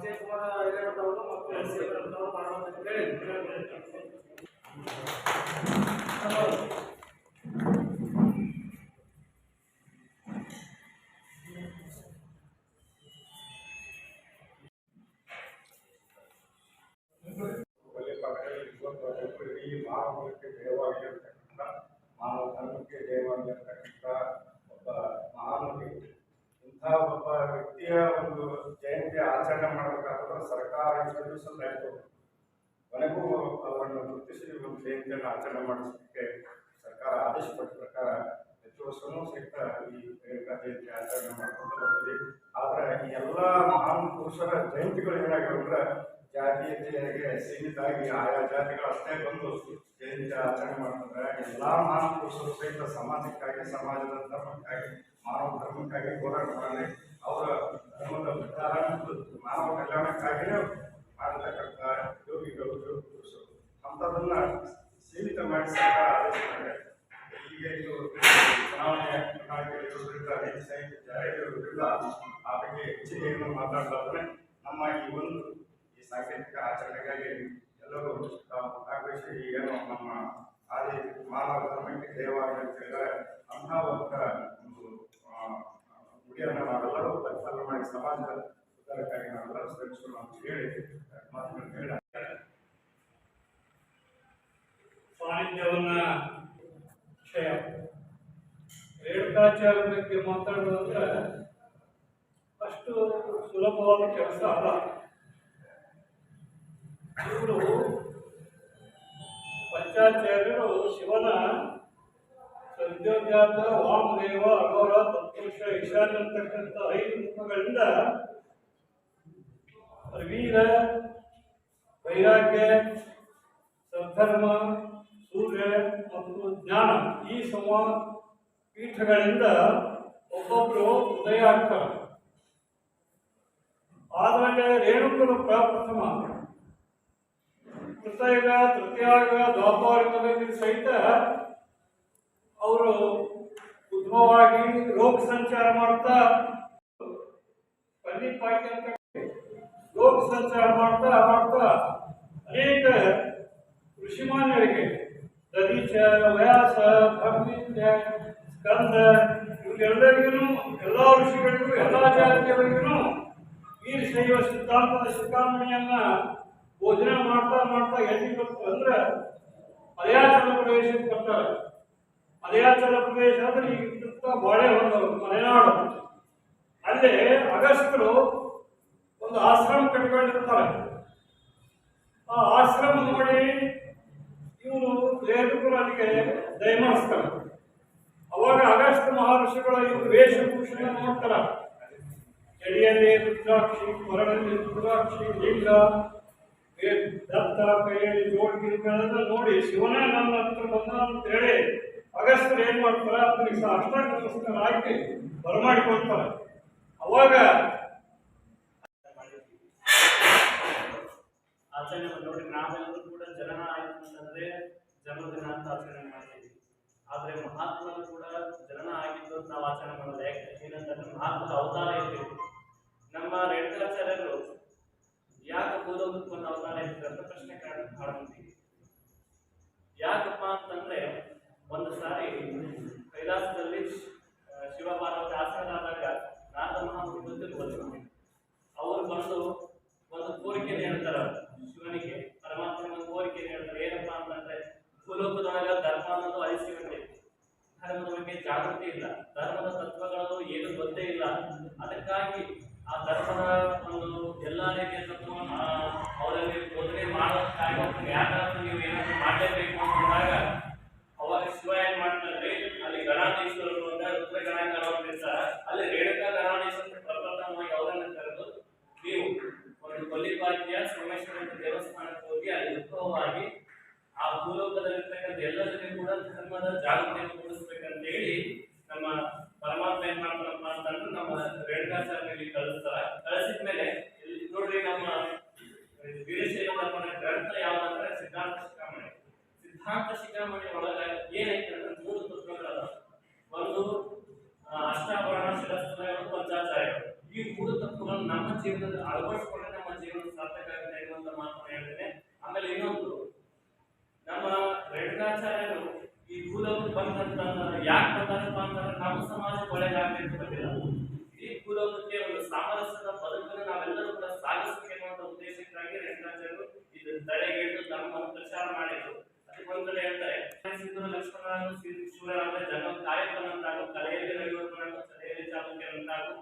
ಪಂಚಾಯತ್ ಕುಮಾರ ಹಿರೇಮಠವರು ಮತ್ತು ಎಸ್ ಹಿರೇಮಠವರು ಮಾಡುವಂತ ಹೇಳಿ ಮಾನವಕ್ಕೆ ದೇವಾಗಿರ್ತಕ್ಕಂಥ ಮಾನವ ಧರ್ಮಕ್ಕೆ ದೇವಾಗಿರ್ತಕ್ಕಂಥ ಒಬ್ಬ ಮಾನವನಿಗೆ ಇಂಥ ಒಬ್ಬ ವ್ಯಕ್ತಿಯ ಒಂದು ಜಯಂತಿ ಆಚರಣೆ ಮಾಡಬೇಕಾದ್ರೆ ಸರ್ಕಾರ ದಿವಸ ಆಯಿತು ಕೊನೆಗೂ ಅವರನ್ನು ಗುರುತಿಸಿ ಒಂದು ಜಯಂತಿಯನ್ನು ಆಚರಣೆ ಮಾಡಿಸಲಿಕ್ಕೆ ಸರ್ಕಾರ ಆದೇಶ ಪಟ್ಟ ಪ್ರಕಾರ ಹೆಚ್ಚು ವರ್ಷವೂ ಸಹಿತ ಈ ರೇಣುಕಾ ಜಯಂತಿ ಆಚರಣೆ ಮಾಡ್ಕೊಂಡು ಬರ್ತೀವಿ ಆದ್ರೆ ಈ ಎಲ್ಲ ಮಹಾನ್ ಪುರುಷರ ಜಯಂತಿಗಳು ಏನಾಗ್ಯಾವ ಜಾತೀಯತೆಗೆ ಸೀಮಿತ ಆಗಿ ಆಯಾ ಜಾತಿಗಳು ಅಷ್ಟೇ ಬಂದು ಜಯಂತಿ ಆಚರಣೆ ಮಾಡ್ತಾರೆ. ಎಲ್ಲ ಮಾನವ ಪುರುಷರು ಸಹಿತ ಸಮಾಜಕ್ಕಾಗಿ, ಸಮಾಜದ ಧರ್ಮಕ್ಕಾಗಿ, ಮಾನವ ಧರ್ಮಕ್ಕಾಗಿ ಹೋರಾಟ ಮಾಡಿ ಅವರ ಧರ್ಮದ ಮತ್ತು ಮಾನವ ಕಲ್ಯಾಣಕ್ಕಾಗಿಯೇ ಮಾಡತಕ್ಕಂಥ ಯೋಗಿಗಳು, ಯೋಗ ಪುರುಷರು. ಅಂಥದನ್ನ ಸೀಮಿತ ಮಾಡಿ ಸರ್ಕಾರ ಆದೇಶ ಮಾಡಿದೆ. ಈಗ ಇದು ಚುನಾವಣೆ ಪ್ರಣಾಳಿಕೆ ಇರೋದ್ರಿಂದ ನೀತಿ ಸಂಹಿತೆ ಜಾರಿ ಇರೋದ್ರಿಂದ ಆ ಬಗ್ಗೆ ಹೆಚ್ಚಿಗೆ ಏನು ನಮ್ಮ ಈ ಒಂದು ಸಾಂಕೇತಿಕ ಆಚರಣೆಗಾಗಿ ಎಲ್ಲರೂ ಭಾಗವಹಿಸಿ ಏನು ನಮ್ಮ ಆದಿ ಮಾನವ ಧರ್ಮಕ್ಕೆ ದೇವಾಲಯ ಅಂತ ಹೇಳಿದರೆ ಅಂತಹ ಒಂದು ಗುಡಿಯನ್ನು ನಾವೆಲ್ಲರೂ ಪರಿಪಾಲನೆ ಮಾಡಿ ಸಮಾಜದ ಉದ್ಧಾರಕ್ಕಾಗಿ ನಾವೆಲ್ಲರೂ ಶ್ರಮಿಸೋಣ ಅಂತ ಹೇಳಿ ಮಾತುಗಳನ್ನು ಹೇಳಿ ಸಾನ್ನಿಧ್ಯವನ್ನ ಕ್ಷಯ ರೇಣುಕಾಚಾರ್ಯ ಬಗ್ಗೆ ಮಾತಾಡೋದಂದ್ರೆ ಅಷ್ಟು ಸುಲಭವಾದ ಕೆಲಸ ಅಲ್ಲ. ಇವರು ಪಂಚಾಚಾರ್ಯರು ಶಿವನ ಸದ್ಯೋಜಾತ ವಾಮದೇವ ಅಘೋರ ತತ್ಪುರುಷ ಈಶಾನ್ಯ ಅಂತಕ್ಕಂಥ ಐದು ಮುಖಗಳಿಂದ ವೀರ ವೈರಾಗ್ಯ, ಸದ್ಧರ್ಮ, ಸೂರ್ಯ ಮತ್ತು ಜ್ಞಾನ ಈ ಸಮ ಪೀಠಗಳಿಂದ ಒಬ್ಬೊಬ್ಬರು ಉದಯ ಆಗ್ತಾರೆ. ಆದ್ಮೇಲೆ ರೇಣುಕರು ಪ್ರಪ್ರಥಮ. ಕೃತಯುಗ ತೃತೀಯಾಗ ದ್ವಾಪಾರಯುಗದಲ್ಲಿ ಸಹಿತ ಅವರು ಉದ್ಭವವಾಗಿ ಲೋಕ ಸಂಚಾರ ಮಾಡ್ತಾ ಪನ್ನಿಪಾಟಿ ಅಂತ ಲೋಕ ಸಂಚಾರ ಮಾಡ್ತಾ ಮಾಡ್ತಾ ಅನೇಕ ಋಷಿಮಾನ್ಯರಿಗೆ ದದೀಚ ವ್ಯಾಸ ಬ್ರಹ್ಮಿಂದ್ರ ಸ್ಕಂದ ಇವರೆಲ್ಲರಿಗೂ ಎಲ್ಲ ಋಷಿಗಳಿಗೂ, ಎಲ್ಲ ಜಾತಿಯವರಿಗೂ ವೀರಶೈವ ಸಿದ್ಧಾಂತದ ಶಿಖಾಮಣಿಯನ್ನ ಭೋಜನ ಮಾಡ್ತಾ ಮಾಡ್ತಾ ಎಲ್ಲಿ ಅಂದ್ರೆ ಮಲಯಾಚಲ ಪ್ರದೇಶಕ್ಕೆ ಬರ್ತಾರೆ. ಮಲಯಾಚಲ ಪ್ರದೇಶ ಅಂದ್ರೆ ಈಗ ಸುತ್ತ ಹೊಂದವರು ಮಲೆನಾಡು. ಅಲ್ಲೇ ಅಗಸ್ತ್ಯರು ಒಂದು ಆಶ್ರಮ ಕಟ್ಕೊಂಡಿರ್ತಾರೆ. ಆ ಆಶ್ರಮ ನೋಡಿ ಇವರು ಲೇಖಕರಿಗೆ ದಯಮಾಡಿಸ್ತಾರೆ. ಅವಾಗ ಅಗಸ್ತ್ಯ ಮಹರ್ಷಿಗಳ ಇವರು ವೇಷಭೂಷಣ ನೋಡ್ತಾರ. ಚಳಿಯಲ್ಲಿ ರುದ್ರಾಕ್ಷಿ ಕೊರಳಲ್ಲಿ ರುದ್ರಾಕ್ಷಿ, ಲಿಂಗ. ದತ್ತ ಕೈಯಲ್ಲಿ ಜೋಡ್ಗಿರಿಗಳನ್ನ ನೋಡಿ ಶಿವನ ನನ್ನ ಹತ್ರ ಬಂದ ಅಂತ ಹೇಳಿ ಅಗಸ್ತ್ಯರು ಏನ್ ಮಾಡ್ತಾರೆ ಅದಕ್ಕೆ ಅಷ್ಟಾಂಗ ಪುಸ್ತಕ ಹಾಕಿ ಬರಮಾಡಿಕೊಳ್ತಾರೆ. ಅವಾಗ ಆಚರಣೆ ನೋಡಿ, ನಾವೆಲ್ಲರೂ ಕೂಡ ಜನನ ಆಯ್ತು ಅಂತಂದ್ರೆ ಜನ್ಮದಿನ ಅಂತ ಆಚರಣೆ ಮಾಡ್ತೀವಿ. ಆದ್ರೆ ಮಹಾತ್ಮರು ಕೂಡ ಜನನ ಆಗಿದ್ದು ನಾವು ಆಚರಣೆ ಮಾಡೋದು ಯಾಕೆ? ಏನಂತಂದ್ರೆ ಮಹಾತ್ಮದ ಅವತಾರ ಇರ್ಬೇಕು ನಮ್ಮ ರೇಣುಕಾಚಾರ್ಯರು ಯಾಕೆ ಭೂಲೋಕಕ್ಕೆ ಒಂದು ಅವತಾರ ಇರ್ತಾರೆ ಅಂತ ಪ್ರಶ್ನೆ ಕಾಡ್- ಕಾಡ್ತೀವಿ ಯಾಕಪ್ಪ ಅಂತಂದ್ರೆ ಒಂದು ಸಾರಿ ಕೈಲಾಸದಲ್ಲಿ ಆ, ಶಿವ ಪಾರ್ವತಿ ಆಸನದಾದಾಗ ನಾರದ ಮಹಾಮುನಿ ಗೊತ್ತಿರ್ಬೋದು ಅವರು ಬಂದು ಒಂದು ಕೋರಿಕೆ ಹೇಳ್ತಾರ ಶಿವನಿಗೆ ಪರಮಾತ್ಮನ ಒಂದು ಕೋರಿಕೆ ಹೇಳ್ತಾರೆ ಏನಪ್ಪಾ ಅಂತಂದ್ರೆ ಭೂಲೋಕದೊಳಗ ಧರ್ಮ ಅನ್ನೋದು ಅಳಿಸಿಕೊಂಡೈತಿ ಧರ್ಮದ ಬಗ್ಗೆ ಜಾಗೃತಿ ಇಲ್ಲ ಧರ್ಮದ ತತ್ವಗಳು ಏನು ಗೊತ್ತೇ ಇಲ್ಲ ಅದಕ್ಕಾಗಿ ಆ ಧರ್ಮದ ಒಂದು ಎಲ್ಲ ರೀತಿಯ ತತ್ವವನ್ನು ಅವರಲ್ಲಿ ಬೋಧನೆ ಮಾಡೋದಕ್ಕಾಗಿ ಯಾಕಾದ್ರೂ ನೀವು ಏನಾದರೂ ಮಾಡಲೇಬೇಕು ಅಂದಾಗ, ಅವಾಗ ಶಿವ ಏನ್ ಮಾಡ್ತಾರೆ ಅಲ್ಲಿ ಗಣಾಧೀಶ್ವರರು ಅಂತ ರುದ್ರ ಗಣಾಂಗರವ್ರು ಇರ್ತಾರ. ಅಲ್ಲಿ ರೇಣುಕಾ ಗಣಾಧೀಶ್ವರ ಪ್ರಪ್ರಥಮವಾಗಿ ಅವರನ್ನು ಕರೆದು, ನೀವು ಒಂದು ಕೊಲ್ಲಿಪಾತ್ಯ ಸೋಮೇಶ್ವರ ದೇವಸ್ಥಾನಕ್ಕೆ ಹೋಗಿ ಅಲ್ಲಿ ಉದ್ಭವವಾಗಿ ಆ ಭೂಲೋಕದಲ್ಲಿರ್ತಕ್ಕಂಥ ಎಲ್ಲರಿಗೂ ಕೂಡ ಧರ್ಮದ ಜಾಗೃತಿಯನ್ನು ಮೂಡಿಸ್ಬೇಕಂತ ಹೇಳಿ ನಮ್ಮ ಪರಮಾತ್ಮ ಏನ್ ಮಾಡ್ತಾರಪ್ಪ ಅಂತಂದ್ರೆ ನಮ್ಮ ರೇಣುಕಾಚಾರ್ಯಲ್ಲಿ ಕಳಿಸ್ತಾರ ಕಳಿಸಿದ ಮೇಲೆ ಇಲ್ಲಿ ನೋಡ್ರಿ ನಮ್ಮ ವೀರಶೈವ ಧರ್ಮದ ಗ್ರಂಥ ಯಾವ್ದಂದ್ರೆ ಸಿದ್ಧಾಂತ ಶಿಖಾಮಣಿ ಸಿದ್ಧಾಂತ ಶಿಖಾಮಣಿ ಒಳಗ ಏನೈತೆ ಅಂದ್ರೆ ಮೂರು ತತ್ವಗಳದ ಒಂದು ಆ, ಅಷ್ಟಾಭರಣ ಶಿರಸ್ತ್ರ ಪಂಚಾಚಾರ್ಯಗಳು ಈ ಮೂರು ತತ್ವಗಳನ್ನು ನಮ್ಮ ಜೀವನದಲ್ಲಿ ಅಳವಡಿಸಿಕೊಂಡ್ರೆ ನಮ್ಮ ಜೀವನ ಸಾರ್ಥಕ ಆಗುತ್ತೆ ಎನ್ನುವಂತ ಮಾತನ್ನು ಹೇಳ್ತೇನೆ. ಆಮೇಲೆ ಇನ್ನೊಂದು, ನಮ್ಮ ರೇಣುಕಾಚಾರ್ಯರು ಈ ಭೂಲೋಕಕ್ಕೆ ಬಂದಂತ ಯಾಕೆ ಬಂದಂತ ಅಂತಂದ್ರೆ ನಮ್ಮ ಸಮಾಜ ಅಂತ ಬಂದಿಲ್ಲ. ಈ ಭೂಲೋಕಕ್ಕೆ ಒಂದು ಸಾಮರಸ್ಯದ ಬದುಕನ್ನು ನಾವೆಲ್ಲರೂ ಕೂಡ ಸಾಗಿಸಬೇಕು ಅನ್ನೋ ಉದ್ದೇಶಕ್ಕಾಗಿ ರೇಣುಕಾಚಾರ್ಯರು ಇದು ತಡೆಗಿಟ್ಟು ಧರ್ಮವನ್ನು ಪ್ರಚಾರ ಮಾಡಿದ್ರು. ಅದಕ್ಕೆ ಒಂದ್ ಕಡೆ ಹೇಳ್ತಾರೆ ಸಿಂಧು ಲಕ್ಷ್ಮಣರಾಜು ಶಿವರಾಜ ಜನ್ಮ ಕಾರ್ಯಕ್ರಮಂತಾಗು ಕಲೆಯಲ್ಲಿ ತಲೆಯಲ್ಲಿ ಸದೆಯಲ್ಲಿ ಚಾಲುಕ್ಯರಂತಾಗು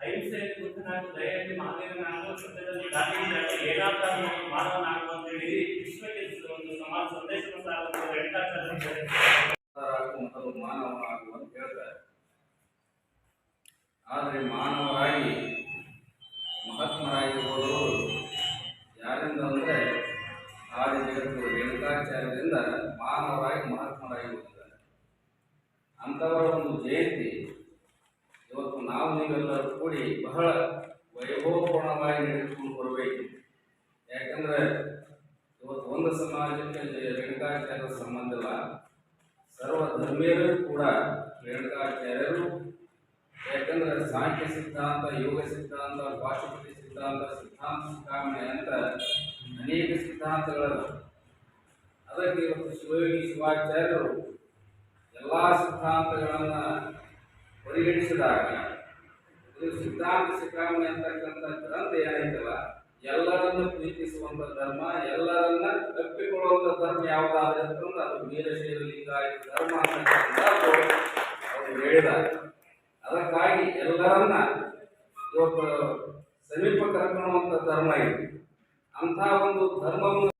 ಅಹಿಂಸೆಯಲ್ಲಿ ಬುದ್ಧನಾಗು ದಯೆಯಲ್ಲಿ ಮಾನವನಾಗೋ ಸತ್ಯದಲ್ಲಿ ಗಾಂಧೀಜಿಯಾಗು ಏನಾದರೂ ಮಾನವನಾಗೋ ಮಾನವನಾಗು ಅಂತ ಹೇಳಿ ವಿಶ್ವಕ್ಕೆ ಒಂದು ಸಮಾಜ ಸಂದೇಶವನ್ನು ಸಾರುವಂತ ರೇಣುಕಾಚಾರ್ಯರು ಹೇಳಿದ್ದಾರೆ. ಮೊದಲು ಮಾನವನಾಗು ಅಂತ ಹೇಳ್ತಾರೆ ಆದರೆ ಮಾನವರಾಗಿ ಮಹಾತ್ಮರಾಗಿ ಹೋದವರು ಯಾರಿಂದ ಅಂದರೆ ಆದಿ ಜಗತ್ತು ರೇಣುಕಾಚಾರ್ಯರಿಂದ ಮಾನವರಾಗಿ ಮಹಾತ್ಮರಾಗಿ ಹೋಗಿದ್ದಾರೆ ಅಂಥವರ ಒಂದು ಜಯಂತಿ ಇವತ್ತು ನಾವು ನೀವೆಲ್ಲರೂ ಕೂಡಿ ಬಹಳ ವೈಭವಪೂರ್ಣವಾಗಿ ನಡೆದುಕೊಂಡು ಬರಬೇಕು ಯಾಕಂದ್ರೆ ಇವತ್ತು ಒಂದು ಸಮಾಜಕ್ಕೆ ರೇಣುಕಾಚಾರ್ಯರ ಸಂಬಂಧ ಸರ್ವ ಧರ್ಮೀಯರು ಕೂಡ ರೇಣುಕಾಚಾರ್ಯರು. ಯಾಕಂದ್ರೆ ಸಾಂಖ್ಯ ಸಿದ್ಧಾಂತ, ಯೋಗ ಸಿದ್ಧಾಂತ ಪಾಶುಪತಿ ಸಿದ್ಧಾಂತ ಸಿದ್ಧಾಂತ ಶಿಖಾಮಣಿ ಅಂತ ಅನೇಕ ಸಿದ್ಧಾಂತಗಳು ಅದಕ್ಕೆ ಇವತ್ತು ಶಿವಯೋಗಿ ಶಿವಾಚಾರ್ಯರು ಎಲ್ಲ ಸಿದ್ಧಾಂತಗಳನ್ನು ಪರಿಗಣಿಸಿದಾಗ, ಇದು ಸಿದ್ಧಾಂತ ಶಿಖಾಮಣಿ ಅಂತಕ್ಕಂಥ ಗ್ರಂಥ ಏನೈತಲ್ಲ ಎಲ್ಲರನ್ನ ಪ್ರೀತಿಸುವಂತ ಧರ್ಮ, ಎಲ್ಲರನ್ನ ತಪ್ಪಿಕೊಳ್ಳುವಂತ ಧರ್ಮ ಯಾವುದಾದ್ರೆ ಅಂತಂದ್ರೆ ಅದು ವೀರಶೈವ ಲಿಂಗಾಯತ ಧರ್ಮ ಅಂತ ಹೇಳಿದ ಅದಕ್ಕಾಗಿ ಎಲ್ಲರನ್ನ ಇವತ್ತು ಸಮೀಪ ಕರ್ಕೊಳ್ಳುವಂತ ಧರ್ಮ ಇದೆ. ಅಂಥ ಒಂದು ಧರ್ಮವನ್ನು